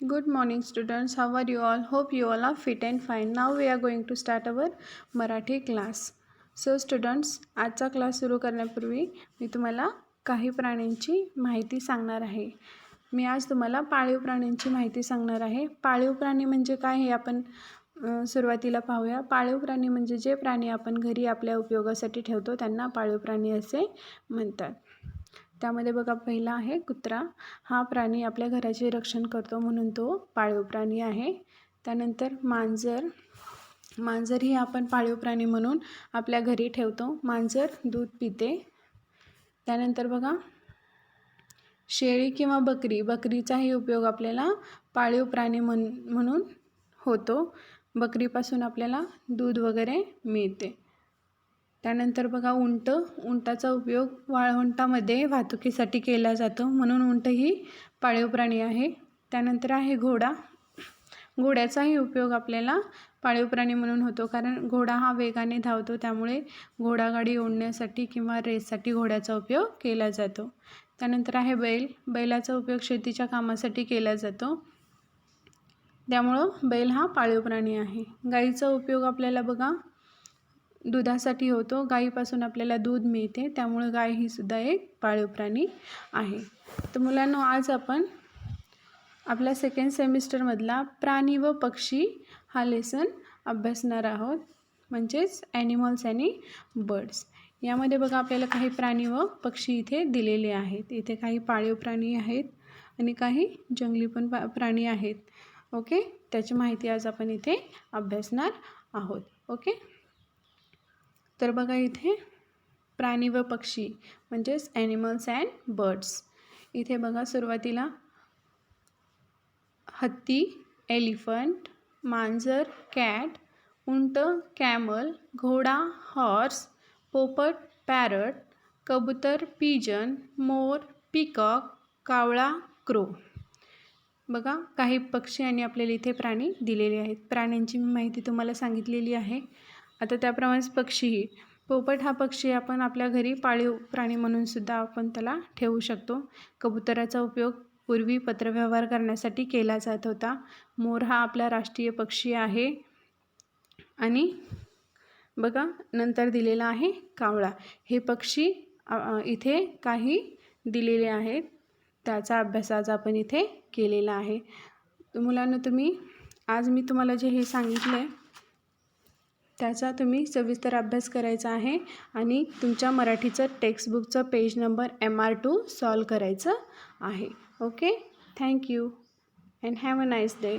Good morning students. How are you all? Hope you all are fit and fine. Now we are going to start our Marathi class. So students, आजचा class सुरू करण्यापूर्वी मी तुम्हाला काही प्राण्यांची माहिती सांगणार आहे मी आज तुम्हाला पाळीव प्राण्यांची माहिती सांगणार आहे पाळीव प्राणी म्हणजे काय हे आपण सुरुवातीला पाहूया पाळीव प्राणी म्हणजे जे प्राणी आपण घरी आपल्या उपयोगासाठी ठेवतो त्यांना पाळीव प्राणी असे म्हणतात त्यामध्ये बघा पहिला आहे कुत्रा. हा प्राणी आपल्या घराचे रक्षण करतो म्हणून तो पाळीव प्राणी आहे. त्यानंतर मांजर. मांजर ही आपण पाळीव प्राणी म्हणून आपल्या घरी ठेवतो. मांजर दूध पिते. त्यानंतर बघा शेळी किंवा बकरी. बकरीचाही उपयोग आपल्याला पाळीव प्राणी म्हण म्हणून होतो. बकरीपासून आपल्याला दूध वगैरे मिळते. त्यानंतर बघा उंट. उंटाचा उपयोग वाळवंटामध्ये वाहतुकीसाठी केला जातो. म्हणून उंट ही पाळीव प्राणी आहे. त्यानंतर आहे घोडा. घोड्याचाही उपयोग आपल्याला पाळीव प्राणी म्हणून होतो. कारण घोडा हा वेगाने धावतो. त्यामुळे घोडागाडी ओढण्यासाठी किंवा रेससाठी घोड्याचा उपयोग केला जातो. त्यानंतर आहे बैल. बैलाचा उपयोग शेतीच्या कामासाठी केला जातो. त्यामुळं बैल हा पाळीव प्राणी आहे. गाईचा उपयोग आपल्याला बघा दुधासाठी होतो. गाईपासून आपल्याला दूध मिळते. त्यामुळे गाय ही सुद्धा एक पाळीव प्राणी आहे. तर मुलांनो आज आपण आपल्या सेकंड सेमिस्टरमधला प्राणी व पक्षी हा लेसन अभ्यासणार आहोत. म्हणजेच ॲनिमल्स आणि बर्ड्स यामध्ये बघा आपल्याला काही प्राणी व पक्षी इथे दिलेले आहेत. इथे काही पाळीव प्राणी आहेत आणि काही जंगली पण पा प्राणी आहेत. ओके? त्याची माहिती आज आपण इथे अभ्यासणार आहोत. ओके? तर बघा इथे प्राणी व पक्षी म्हणजेच ॲनिमल्स अँड बर्ड्स इथे बघा सुरुवातीला हत्ती एलिफंट मांजर कॅट उंट कॅमल घोडा हॉर्स पोपट पॅरट कबूतर पिजन मोर पिकॉक कावळा क्रो बघा काही पक्षी आणि आपल्याला इथे प्राणी दिलेले आहेत. प्राण्यांची मी माहिती तुम्हाला सांगितलेली आहे. आता त्याप्रमाणेच पक्षीही पोपट हा पक्षी आपण आपल्या घरी पाळीव प्राणी म्हणूनसुद्धा आपण त्याला ठेवू शकतो. कबुतराचा उपयोग पूर्वी पत्रव्यवहार करण्यासाठी केला जात होता. मोर हा आपला राष्ट्रीय पक्षी आहे. आणि बघा नंतर दिलेला आहे कावळा. हे पक्षी इथे काही दिलेले आहेत. त्याचा अभ्यास आज आपण इथे केलेला आहे. मुलांना तुम्ही आज मी तुम्हाला जे हे सांगितलं आहे त्याचा तुम्ही सविस्तर अभ्यास करायचा आहे आणि तुमच्या मराठीचं टेक्स्टबुकचं page number M R two solve करायचं आहे. Okay thank you and have a nice day